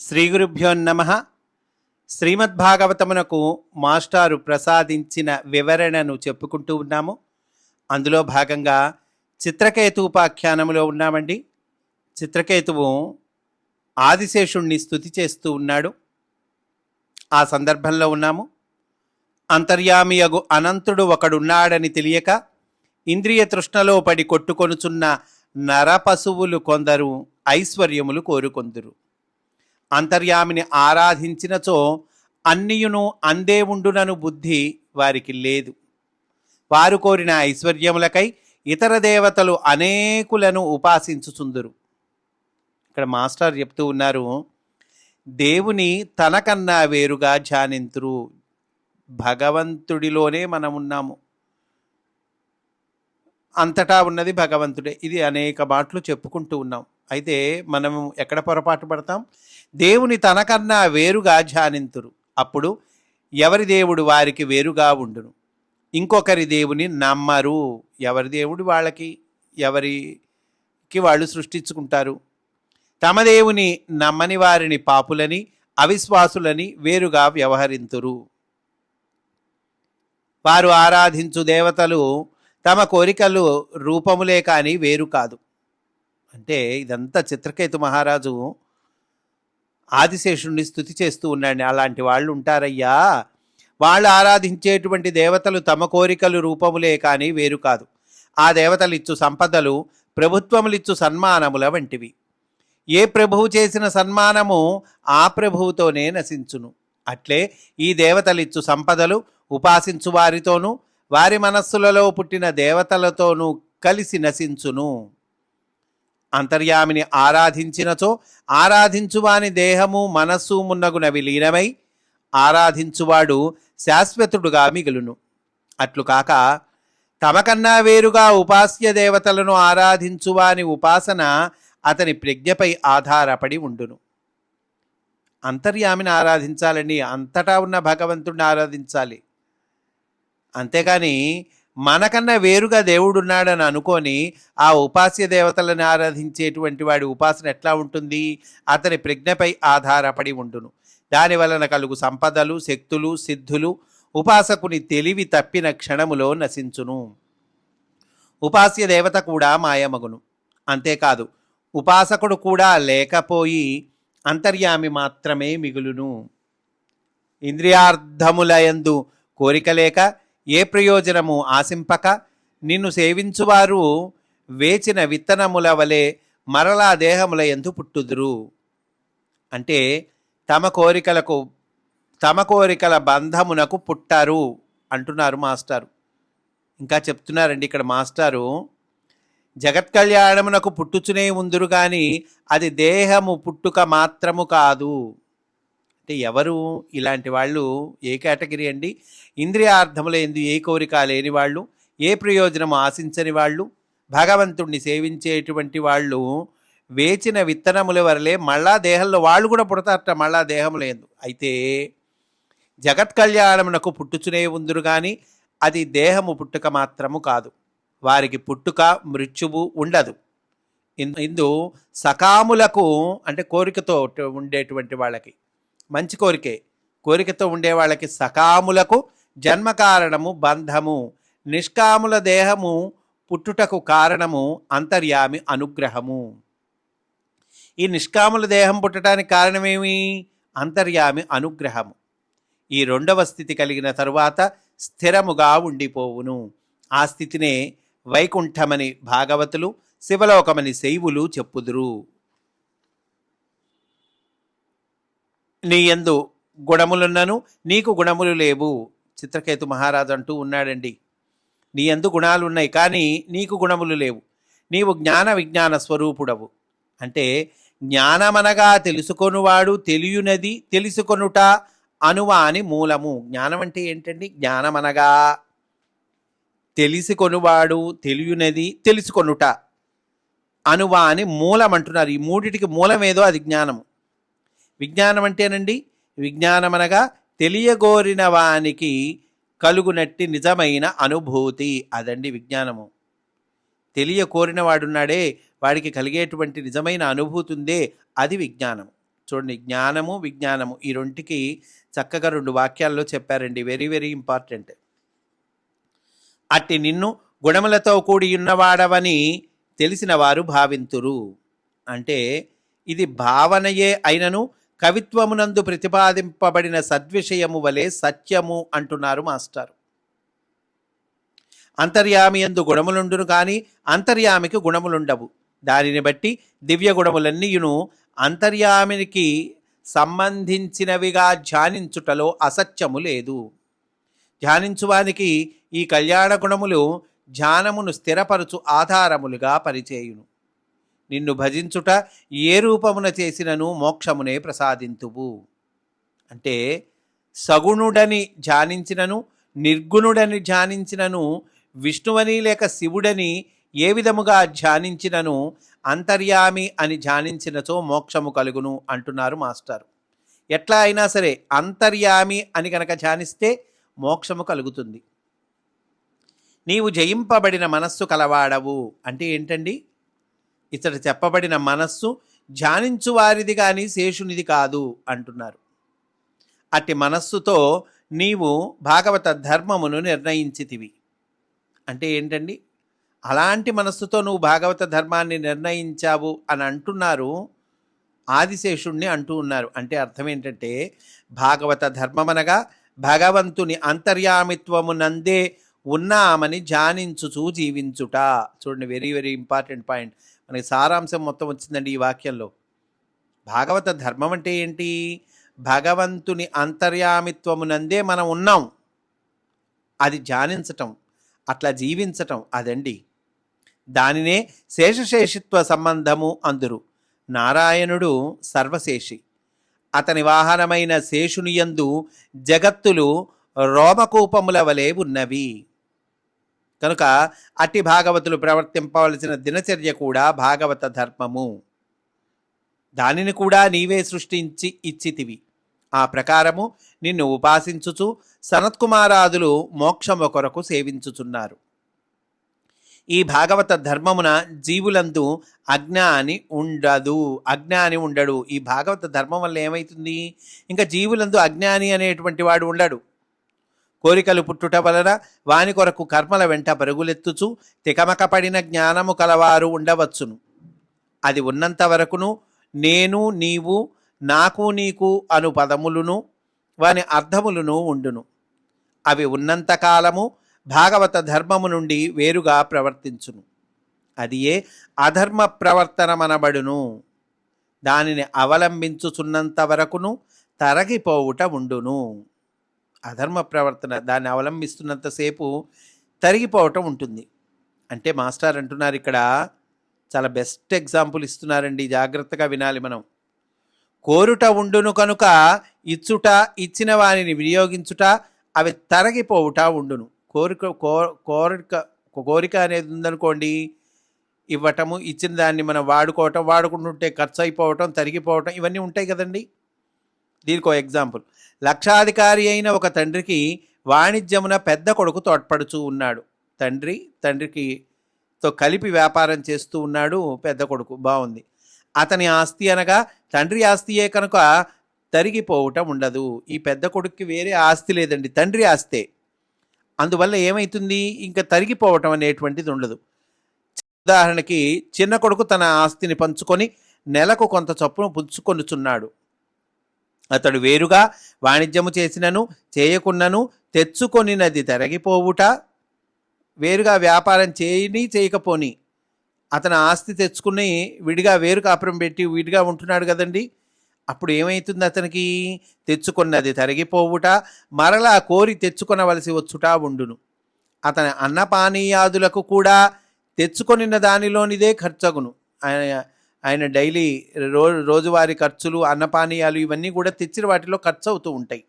శ్రీ గురుభ్యో నమ. శ్రీమద్భాగవతమునకు మాస్టారు ప్రసాదించిన వివరణను చెప్పుకుంటూ ఉన్నాము. అందులో భాగంగా చిత్రకేతు ఉపాఖ్యానములో ఉన్నామండి. చిత్రకేతువు ఆదిశేషుణ్ణి స్థుతి చేస్తూ ఉన్నాడు. ఆ సందర్భంలో ఉన్నాము. అంతర్యామియగు అనంతుడు ఒకడున్నాడని తెలియక ఇంద్రియ తృష్ణలో పడి కొట్టుకొనుచున్న నరపశువులు కొందరు ఐశ్వర్యములు కోరుకొందురు. అంతర్యామిని ఆరాధించినచో అన్నియును అందే ఉండునను బుద్ధి వారికి లేదు. వారు కోరిన ఐశ్వర్యములకై ఇతర దేవతలు అనేకులను ఉపాసించుచుందురు. ఇక్కడ మాస్టర్ చెప్తూ ఉన్నారు దేవుని తనకన్నా వేరుగా ధ్యానింతురు. భగవంతుడిలోనే మనం ఉన్నాము అంతటా ఉన్నది భగవంతుడే. ఇది అనేక మాటలు చెప్పుకుంటూ ఉన్నాం. అయితే మనం ఎక్కడ పొరపాటు పడతాం? దేవుని తనకన్నా వేరుగా ధ్యానింతురు. అప్పుడు ఎవరి దేవుడు వారికి వేరుగా ఉండును? ఇంకొకరి దేవుని నమ్మరు. ఎవరి దేవుడు వాళ్ళకి ఎవరికి వాళ్ళు సృష్టించుకుంటారు? తమ దేవుని నమ్మని వారిని పాపులని అవిశ్వాసులని వేరుగా వ్యవహరింతురు. వారు ఆరాధించు దేవతలు తమ కోరికలు రూపములే కానీ వేరు కాదు. అంటే ఇదంతా చిత్రకేతు మహారాజు ఆదిశేషుణ్ణి స్థుతి చేస్తూ ఉన్నాడు. అలాంటి వాళ్ళు ఉంటారయ్యా. వాళ్ళు ఆరాధించేటువంటి దేవతలు తమ కోరికలు రూపములే కానీ వేరు కాదు. ఆ దేవతలిచ్చు సంపదలు ప్రభుత్వములిచ్చు సన్మానముల వంటివి. ఏ ప్రభువు చేసిన సన్మానము ఆ ప్రభువుతోనే నశించును. అట్లే ఈ దేవతలిచ్చు సంపదలు ఉపాసించు వారితోనూ వారి మనస్సులలో పుట్టిన దేవతలతోనూ కలిసి నశించును. అంతర్యామిని ఆరాధించినచో ఆరాధించువాని దేహము మనస్సు మున్నగునవి లీనమై ఆరాధించువాడు శాశ్వతుడుగా మిగులును. అట్లు కాక తమకన్నా వేరుగా ఉపాస్య దేవతలను ఆరాధించువాని ఉపాసన అతని ప్రజ్ఞపై ఆధారపడి ఉండును. అంతర్యామిని ఆరాధించాలండి అంతటా ఉన్న భగవంతుడిని ఆరాధించాలి. అంతేకాని మనకన్నా వేరుగా దేవుడున్నాడని అనుకొని ఆ ఉపాస్య దేవతలను ఆరాధించేటువంటి వాడి ఉపాసన ఎట్లా ఉంటుంది? అతని ప్రజ్ఞపై ఆధారపడి ఉండును. దాని వలన కలుగు సంపదలు శక్తులు సిద్ధులు ఉపాసకుని తెలివి తప్పిన క్షణములో నశించును. ఉపాస్య దేవత కూడా మాయమగును. అంతేకాదు ఉపాసకుడు కూడా లేకపోయి అంతర్యామి మాత్రమే మిగులును. ఇంద్రియార్థములయందు కోరిక లేక ఏ ప్రయోజనము ఆశింపక? నిన్ను సేవించువారు వేచిన విత్తనముల వలె మరలా దేహముల ఎందు పుట్టుదురు. అంటే తమ కోరికలకు తమ కోరికల బంధమునకు పుట్టారు అంటున్నారు మాస్టారు. ఇంకా చెప్తున్నారండి ఇక్కడ మాస్టారు జగత్ కళ్యాణమునకు పుట్టుచునే ఉందురు కానీ అది దేహము పుట్టుక మాత్రము కాదు. అంటే ఎవరు ఇలాంటి వాళ్ళు? ఏ కేటగిరీ అండి? ఇంద్రియార్థముల ఎందు ఏ కోరిక లేని వాళ్ళు? ఏ ప్రయోజనం ఆశించని వాళ్ళు? భగవంతుణ్ణి సేవించేటువంటి వాళ్ళు వేచిన విత్తనముల వరలే మళ్ళా దేహంలో వాళ్ళు కూడా పుడతారట మళ్ళా దేహముల ఎందు. అయితే జగత్ కళ్యాణమునకు పుట్టుచునే ఉందురు కానీ అది దేహము పుట్టుక మాత్రము కాదు. వారికి పుట్టుక మృత్యువు ఉండదు. ఇందు సకాములకు అంటే కోరికతో ఉండేటువంటి వాళ్ళకి మంచి కోరికే. కోరికతో ఉండే వాళ్ళకి సకాములకు జన్మ కారణము బంధము. నిష్కాముల దేహము పుట్టుటకు కారణము అంతర్యామి అనుగ్రహము. ఈ నిష్కాముల దేహం పుట్టడానికి కారణమేమి? అంతర్యామి అనుగ్రహము. ఈ రెండవ స్థితి కలిగిన తరువాత స్థిరముగా ఉండిపోవును. ఆ స్థితినే వైకుంఠమని భాగవతులు శివలోకమని శైవులు చెప్పుదురు. నీ యందు గుణములున్నను నీకు గుణములు లేవు. చిత్రకేతు మహారాజు అంటూ ఉన్నాడండి. నీ యందు గుణాలు ఉన్నాయి కానీ నీకు గుణములు లేవు. నీవు జ్ఞాన విజ్ఞాన స్వరూపుడవు. అంటే జ్ఞానమనగా తెలుసుకొనువాడు తెలియునది తెలుసుకొనుట అనువాని మూలము. జ్ఞానం అంటే ఏంటండి? జ్ఞానమనగా తెలిసికొనువాడు తెలియనది తెలుసుకొనుట అనువాని మూలం అంటున్నారు ఈ మూడిటికి మూలం ఏదో అది జ్ఞానము. విజ్ఞానం అంటేనండి. విజ్ఞానమనగా తెలియగోరిన వానికి కలుగునట్టి నిజమైన అనుభూతి. అదండి విజ్ఞానము. తెలియ కోరిన వాడున్నాడే వాడికి కలిగేటువంటి నిజమైన అనుభూతి ఉందే అది విజ్ఞానం చూడండి జ్ఞానము విజ్ఞానము ఈ రెంటికి చక్కగా రెండు వాక్యాల్లో చెప్పారండి. Very very important. అట్టి నిన్ను గుణములతో కూడి ఉన్నవాడవని తెలిసిన వారు భావింతురు. అంటే ఇది భావనయే అయినను కవిత్వమునందు ప్రతిపాదింపబడిన సద్విషయము వలె సత్యము అంటున్నారు మాస్టర్. అంతర్యామి ఎందు గుణములుండును కానీ అంతర్యామికి గుణములుండవు. దానిని బట్టి దివ్య గుణములన్నీయును అంతర్యామినికి సంబంధించినవిగా ధ్యానించుటలో అసత్యము లేదు. ధ్యానించువానికి ఈ కళ్యాణ గుణములు ధ్యానమును స్థిరపరచు ఆధారములుగా పరిచేయును. నిన్ను భజించుట ఏ రూపమున చేసినను మోక్షమునే ప్రసాదింతువు. అంటే సగుణుడని ధ్యానించినను నిర్గుణుడని ధ్యానించినను విష్ణువని లేక శివుడని ఏ విధముగా ధ్యానించినను అంతర్యామి అని ధ్యానించినచో మోక్షము కలుగును అంటున్నారు మాస్టర్. ఎట్లా అయినా సరే అంతర్యామి అని కనుక ధ్యానిస్తే మోక్షము కలుగుతుంది. నీవు జయింపబడిన మనస్సు కలవాడవు అంటే ఏంటండి? ఇతడు చెప్పబడిన మనస్సు ధ్యానించు వారిది కానీ శేషునిది కాదు అంటున్నారు. అట్టి మనస్సుతో నీవు భాగవత ధర్మమును నిర్ణయించితివి. అంటే ఏంటండి? అలాంటి మనస్సుతో నువ్వు భాగవత ధర్మాన్ని నిర్ణయించావు అని అంటున్నారు ఆదిశేషుణ్ణి అంటూ ఉన్నారు. అంటే అర్థం ఏంటంటే భాగవత ధర్మమనగా భగవంతుని అంతర్యామిత్వమునందే ఉన్నామని ధ్యానించుచూ జీవించుట. చూడండి వెరీ వెరీ ఇంపార్టెంట్ పాయింట్ మనకి సారాంశం మొత్తం వచ్చిందండి ఈ వాక్యంలో. భాగవత ధర్మం అంటే ఏంటి? భగవంతుని అంతర్యామిత్వమునందే మనం ఉన్నాం. అది ధ్యానించటం అట్లా జీవించటం అదండి. దానినే శేషశేషిత్వ సంబంధము అందురు. నారాయణుడు సర్వశేషి. అతని వాహనమైన శేషునియందు జగత్తులు రోమకూపముల వలె ఉన్నవి. కనుక అట్టి భాగవతులు ప్రవర్తింపవలసిన దినచర్య కూడా భాగవత ధర్మము. దానిని కూడా నీవే సృష్టించి ఇచ్చితివి. ఆ ప్రకారము నిన్ను ఉపాసించుచు సనత్కుమారాదులు మోక్షము కొరకు సేవించుచున్నారు. ఈ భాగవత ధర్మమున జీవులందు అజ్ఞాని ఉండదు. అజ్ఞాని ఉండడు. ఈ భాగవత ధర్మం వల్ల ఏమవుతుంది ఇంకా జీవులందు అజ్ఞాని అనేటువంటి వాడు ఉండడు. కోరికలు పుట్టుట వలన వాని కొరకు కర్మల వెంట పరుగులెత్తుచు తికమక పడిన జ్ఞానము కలవారు ఉండవచ్చును. అది ఉన్నంత వరకును నేను నీవు నాకు నీకు అను పదములును వాని అర్థములను ఉండును. అవి ఉన్నంత కాలము భాగవత ధర్మము నుండి వేరుగా ప్రవర్తించును. అది ఏ అధర్మ ప్రవర్తనమనబడును. దానిని అవలంబించుచున్నంత వరకును తరగిపోవుట ఉండును. అధర్మ ప్రవర్తన దాన్ని అవలంబిస్తున్నంతసేపు తరిగిపోవటం ఉంటుంది. అంటే మాస్టర్ అంటున్నారు ఇక్కడ చాలా బెస్ట్ ఎగ్జాంపుల్ ఇస్తున్నారండి జాగ్రత్తగా వినాలి మనం. కోరుట ఉండును కనుక ఇచ్చుట ఇచ్చిన వారిని వినియోగించుట అవి తరగిపోవుట ఉండును. కోరిక కో- కోరిక కోరిక అనేది ఉందనుకోండి ఇవ్వటము ఇచ్చిన దాన్ని మనం వాడుకోవటం వాడుకుంటుంటే ఖర్చు అయిపోవటం తరిగిపోవటం ఇవన్నీ ఉంటాయి కదండి. దీనికి ఒక ఎగ్జాంపుల్. లక్షాధికారి అయిన ఒక తండ్రికి వాణిజ్యమున పెద్ద కొడుకు తోడ్పడుచూ ఉన్నాడు. తండ్రి తండ్రికి తో కలిపి వ్యాపారం చేస్తూ ఉన్నాడు పెద్ద కొడుకు. బాగుంది అతని ఆస్తి అనగా తండ్రి ఆస్తియే కనుక తరిగిపోవటం ఉండదు. ఈ పెద్ద కొడుక్కి వేరే ఆస్తి లేదండి. తండ్రి ఆస్తే. అందువల్ల ఏమవుతుంది ఇంకా తరిగిపోవటం అనేటువంటిది ఉండదు. ఉదాహరణకి చిన్న కొడుకు తన ఆస్తిని పంచుకొని నెలకు కొంత చొప్పున పుచ్చుకొనుచున్నాడు అతడు వేరుగా వాణిజ్యము చేసినను చేయకున్నను తెచ్చుకొనినది తరగిపోవుట. వేరుగా వ్యాపారం చేయని చేయకపోని. అతను ఆస్తి తెచ్చుకుని విడిగా వేరు కాపురం పెట్టి విడిగా ఉంటున్నాడు కదండి. అప్పుడు ఏమవుతుంది అతనికి? తెచ్చుకున్నది తరిగిపోవుట మరలా కోరి తెచ్చుకొనవలసి వచ్చుట ఉండును. అతని అన్నపానీయాదులకు కూడా తెచ్చుకొనిన దానిలోనిదే ఖర్చగును. ఆయన డైలీ రో రోజువారీ ఖర్చులు అన్నపానీయాలు ఇవన్నీ కూడా తెచ్చిన వాటిలో ఖర్చు అవుతూ ఉంటాయి.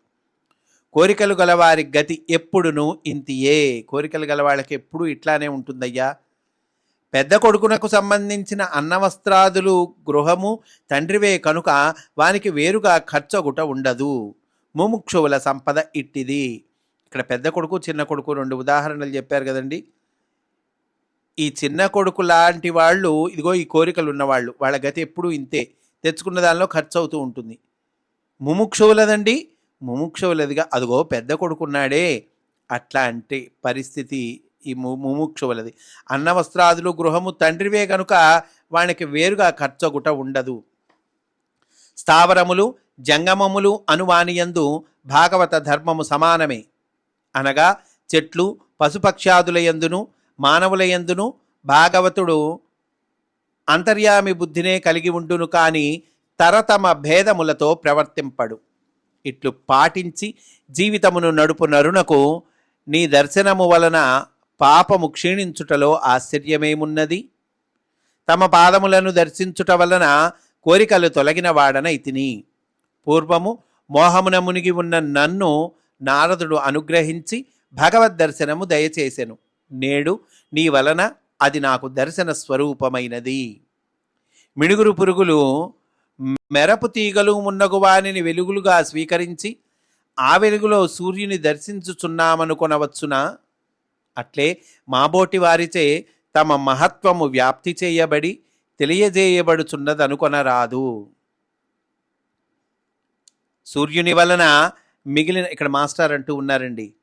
కోరికలు గలవారి గతి ఎప్పుడును ఇంతియే. కోరికలు గల వాళ్ళకి ఎప్పుడూ ఇట్లానే ఉంటుందయ్యా. పెద్ద కొడుకునకు సంబంధించిన అన్నవస్త్రాదులు గృహము తండ్రివే కనుక వానికి వేరుగా ఖర్చగుట ఉండదు. ముముక్షువుల సంపద ఇట్టిది. ఇక్కడ పెద్ద కొడుకు చిన్న కొడుకు రెండు ఉదాహరణలు చెప్పారు కదండి. ఈ చిన్న కొడుకు లాంటి వాళ్ళు ఇదిగో ఈ కోరికలు ఉన్నవాళ్ళు వాళ్ళ గతి ఎప్పుడూ ఇంతే. తెచ్చుకున్న దానిలో ఖర్చు అవుతూ ఉంటుంది. ముముక్షువులదండి? ముముక్షువులదిగా అదిగో పెద్ద కొడుకున్నాడే. అట్లాంటి పరిస్థితి ఈ ము ముముక్షువులది. అన్న వస్త్రాదులు గృహము తండ్రివే కనుక వానికి వేరుగా ఖర్చగుట ఉండదు. స్థావరములు జంగమములు అనువానియందు భాగవత ధర్మము సమానమే. అనగా చెట్లు మానవుల మానవులయందును భాగవతుడు అంతర్యామి బుద్ధినే కలిగి ఉండును కానీ తరతమ భేదములతో ప్రవర్తింపడు. ఇట్లు పాటించి జీవితమును నడుపు నరునకు నీ దర్శనము వలన పాపము క్షీణించుటలో ఆశ్చర్యమేమున్నది? తమ పాదములను దర్శించుట వలన కోరికలు తొలగిన వాడనైతిని. పూర్వము మోహమున మునిగి ఉన్న నన్ను నారదుడు అనుగ్రహించి భగవద్ దర్శనము దయచేసెను. నేడు నీ వలన అది నాకు దర్శన స్వరూపమైనది. మిణుగురు పురుగులు మెరపు తీగలు మున్నగు వానిని వెలుగులుగా స్వీకరించి ఆ వెలుగులో సూర్యుని దర్శించుచున్నామనుకొనవచ్చునా? అట్లే మాబోటి వారిచే తమ మహత్వము వ్యాప్తి చేయబడి తెలియజేయబడుచున్నదనుకొనరాదు. సూర్యుని వలన మిగిలిన ఇక్కడ మాస్టర్ అంటూ ఉన్నారండి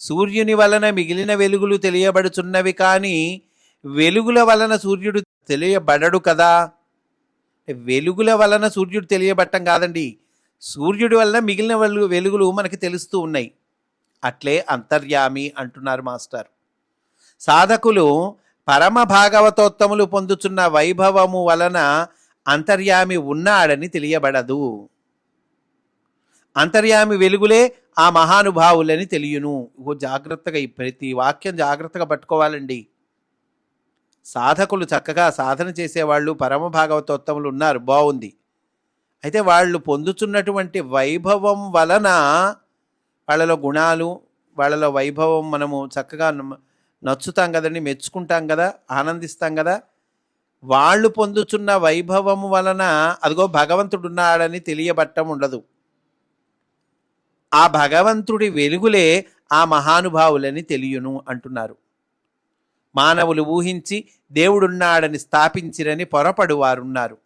సూర్యుని వలన మిగిలిన వెలుగులు తెలియబడుచున్నవి కానీ వెలుగుల వలన సూర్యుడు తెలియబడడు కదా? వెలుగుల వలన సూర్యుడు తెలియబట్టం కాదండి. సూర్యుడి వలన మిగిలిన వెలుగు వెలుగులు మనకి తెలుస్తూ ఉన్నాయి. అట్లే అంతర్యామి అంటున్నారు మాస్టర్. సాధకులు పరమ భాగవతోత్తములు పొందుతున్న వైభవము వలన అంతర్యామి ఉన్నాడని తెలియబడదు. అంతర్యామి వెలుగులే ఆ మహానుభావులని తెలియను. ఓ జాగ్రత్తగా ఈ ప్రతి వాక్యం జాగ్రత్తగా పట్టుకోవాలండి. సాధకులు చక్కగా సాధన చేసేవాళ్ళు పరమ భాగవతోత్తములు ఉన్నారు బాగుంది అయితే వాళ్ళు పొందుతున్నటువంటి వైభవం వలన వాళ్ళలో గుణాలు వాళ్ళలో వైభవం మనము చక్కగా న- నచ్చుతాం కదండి మెచ్చుకుంటాం కదా ఆనందిస్తాం కదా. వాళ్ళు పొందుతున్న వైభవము వలన అదిగో భగవంతుడు ఉన్నాడని తెలియబట్టం ఉండదు ఆ భగవంతుడి వెలుగులే ఆ మహానుభావులని తెలియను అంటున్నారు. మానవులు ఊహించి దేవుడున్నాడని స్థాపించిరని పొరపడు వారున్నారు.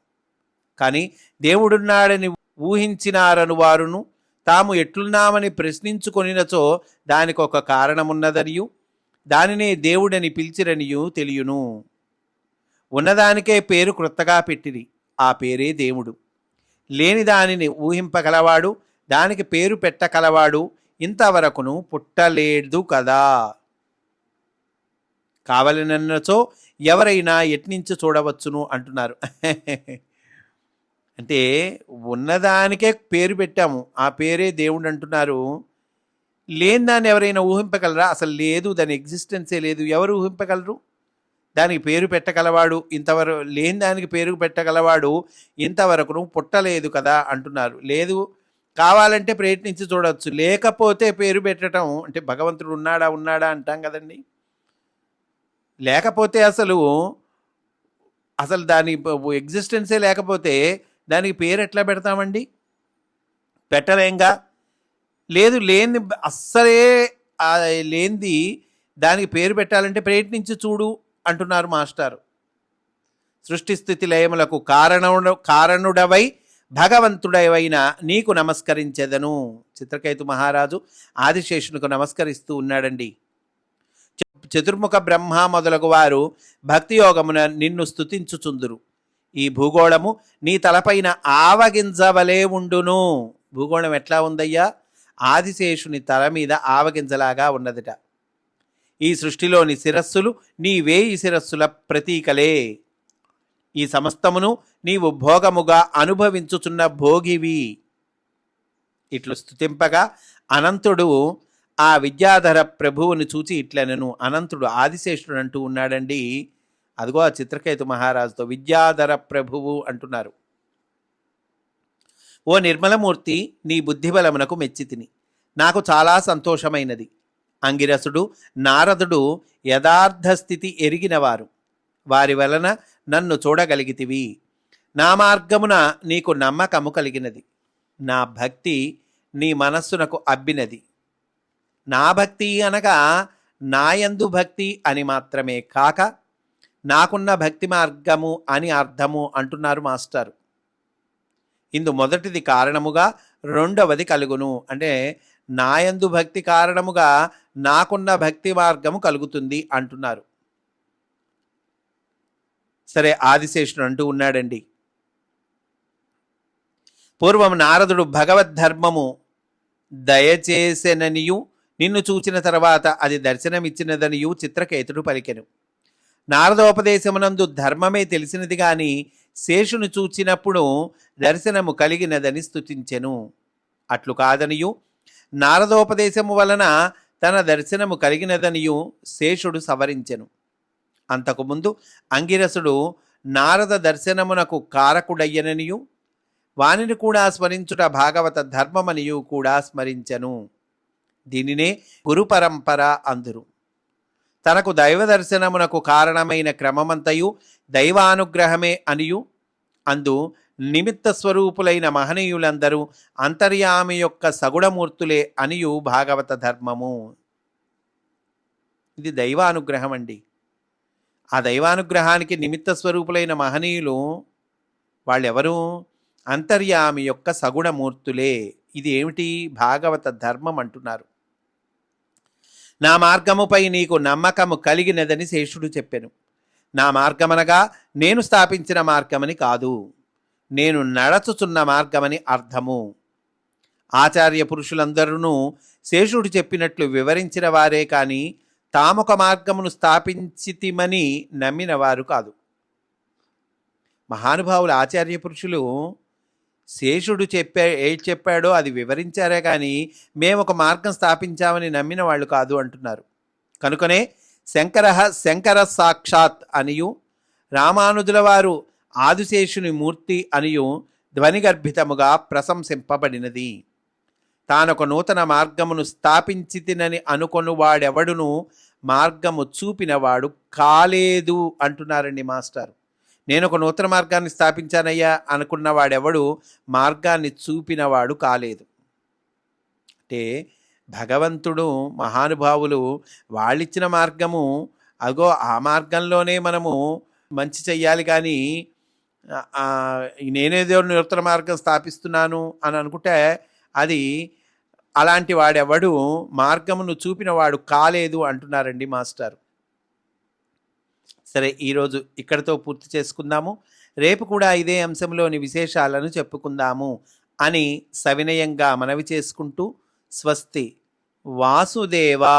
కానీ దేవుడున్నాడని ఊహించినారను వారును తాము ఎట్లున్నామని ప్రశ్నించుకొనినచో దానికొక కారణమున్నదనియు దానినే దేవుడని పిలిచిరనియు తెలియను. ఉన్నదానికే పేరు క్రొత్తగా పెట్టిరి ఆ పేరే దేవుడు. లేని దానిని ఊహింపగలవాడు దానికి పేరు పెట్టగలవాడు ఇంతవరకును పుట్టలేదు కదా. కావలనన్నచో ఎవరైనా ఎట్నుంచి చూడవచ్చును అంటున్నారు. అంటే ఉన్నదానికే పేరు పెట్టాము. ఆ పేరే దేవుడు అంటున్నారు. లేని దాన్ని ఎవరైనా ఊహింపగలరా? అసలు లేదు. దాని ఎగ్జిస్టెన్సే లేదు. ఎవరు ఊహింపగలరు? దానికి పేరు పెట్టగలవాడు ఇంతవరకు లేని దానికి పేరు పెట్టగలవాడు ఇంతవరకును పుట్టలేదు కదా అంటున్నారు. లేదు కావాలంటే ప్రయత్నించి చూడవచ్చు లేకపోతే పేరు పెట్టడం అంటే భగవంతుడు ఉన్నాడా ఉన్నాడా అంటాం కదండి. లేకపోతే అసలు అసలు దాని ఎగ్జిస్టెన్సే లేకపోతే దానికి పేరు ఎట్లా పెడతామండి? పెట్టలేంగా? లేదు లేని అస్సలే లేనిది దానికి పేరు పెట్టాలంటే ప్రయత్నించి చూడు అంటున్నారు మాస్టారు. సృష్టి స్థితి లయములకు కారణుడ కారణుడవై భగవంతుడవైన నీకు నమస్కరించెదను. చిత్రకేతు మహారాజు ఆదిశేషునికి నమస్కరిస్తూ ఉన్నాడండి. చ- చతుర్ముఖ బ్రహ్మ మొదలగు వారు భక్తియోగమున నిన్ను స్తుతించుచుందురు. ఈ భూగోళము నీ తలపైన ఆవగింజవలే ఉండును. భూగోళం ఎట్లా ఉందయ్యా? ఆదిశేషుని తల మీద ఆవగింజలాగా ఉన్నదిట. ఈ సృష్టిలోని శిరస్సులు నీ వేయి శిరస్సుల ప్రతీకలే. ఈ సమస్తమును నీవు భోగముగా అనుభవించుచున్న భోగివి. ఇట్లు స్తుతింపగా అనంతుడు ఆ విద్యాధర ప్రభువుని చూచి ఇట్లనను అనంతుడు ఆదిశేషుడు అంటూ ఉన్నాడండి. అదిగో ఆ చిత్రకేతు మహారాజుతో విద్యాధర ప్రభువు అంటున్నారు. ఓ నిర్మలమూర్తి నీ బుద్ధిబలమునకు మెచ్చితిని నాకు చాలా సంతోషమైనది. అంగిరసుడు నారదుడు యథార్థ స్థితి ఎరిగినవారు. వారి వలన నన్ను చూడగలిగితివి. నా మార్గమున నీకు నమ్మకము కలిగినది. నా భక్తి నీ మనస్సునకు అబ్బినది. నా భక్తి అనగా నాయందు భక్తి అని మాత్రమే కాక నాకున్న భక్తి మార్గము అని అర్థము అంటున్నారు మాస్టారు. ఇందు మొదటిది కారణముగా రెండవది కలుగును. అంటే నాయందు భక్తి కారణముగా నాకున్న భక్తి మార్గము కలుగుతుంది అంటున్నారు. సరే ఆదిశేషుడు అంటూ ఉన్నాడండి. పూర్వం నారదుడు భగవద్ధర్మము దయచేసెననియు నిన్ను చూచిన తర్వాత అది దర్శనమిచ్చినదనియు చిత్రకేతుడు పలికెను. నారదోపదేశమునందు ధర్మమే తెలిసినది గాని శేషును చూచినప్పుడు దర్శనము కలిగినదని స్థుతించెను అట్లు కాదనియు. నారదోపదేశము వలన తన దర్శనము కలిగినదనియు శేషుడు సవరించెను. అంతకుముందు అంగిరసుడు నారద దర్శనమునకు కారకుడయ్యననియు వానిని కూడా స్మరించుట భాగవత ధర్మమనియు కూడా స్మరించెను. దీనినే గురు పరంపర అందురు. తనకు దైవ దర్శనమునకు కారణమైన క్రమమంతయు దైవానుగ్రహమే అనియు అందు నిమిత్త స్వరూపులైన మహనీయులందరూ అంతర్యామి యొక్క సగుణమూర్తులే అనియు భాగవత ధర్మము. ఇది దైవానుగ్రహం అండి ఆ దైవానుగ్రహానికి నిమిత్త స్వరూపులైన మహనీయులు వాళ్ళెవరు? అంతర్యామి యొక్క సగుణమూర్తులే. ఇది ఏమిటి? భాగవత ధర్మం అంటున్నారు. నా మార్గముపై నీకు నమ్మకము కలిగినదని శేషుడు చెప్పెను. నా మార్గమనగా నేను స్థాపించిన మార్గమని కాదు. నేను నడచుచున్న మార్గమని అర్థము. ఆచార్య పురుషులందరూ శేషుడు చెప్పినట్లు వివరించిన వారే కానీ తామొక మార్గమును స్థాపించితిమని నమ్మిన వారు కాదు. మహానుభావులు ఆచార్య పురుషులు శేషుడు చెప్పే ఏది చెప్పాడో అది వివరించారే కానీ మేము ఒక మార్గం స్థాపించామని నమ్మిన వాళ్ళు కాదు అంటున్నారు. కనుకనే శంకర శంకర సాక్షాత్ అనియు రామానుజుల వారు ఆదిశేషుని మూర్తి అనియు ధ్వనిగర్భితముగా ప్రశంసింపబడినది. తానొక నూతన మార్గమును స్థాపించితినని అనుకొనువాడెవడును వాడెవడును? మార్గము చూపినవాడు కాలేదు అంటున్నారండి మాస్టర్. నేను ఒక నూతన మార్గాన్ని స్థాపించానయ్యా అనుకున్న వాడెవడు? మార్గాన్ని చూపినవాడు కాలేదు. అంటే భగవంతుడు మహానుభావులు వాళ్ళిచ్చిన మార్గము అగో ఆ మార్గంలోనే మనము మంచి చెయ్యాలి కానీ నేనేదో నూతన మార్గం స్థాపిస్తున్నాను అని అనుకుంటే అది అలాంటి వాడెవడు మార్గమును చూపినవాడు కాలేదు అంటున్నారండి మాస్టర్. సరే ఈరోజు ఇక్కడితో పూర్తి చేసుకుందాము. రేపు కూడా ఇదే అంశంలోని విశేషాలను చెప్పుకుందాము అని సవినయంగా మనవి చేసుకుంటూ స్వస్తి. వాసుదేవా!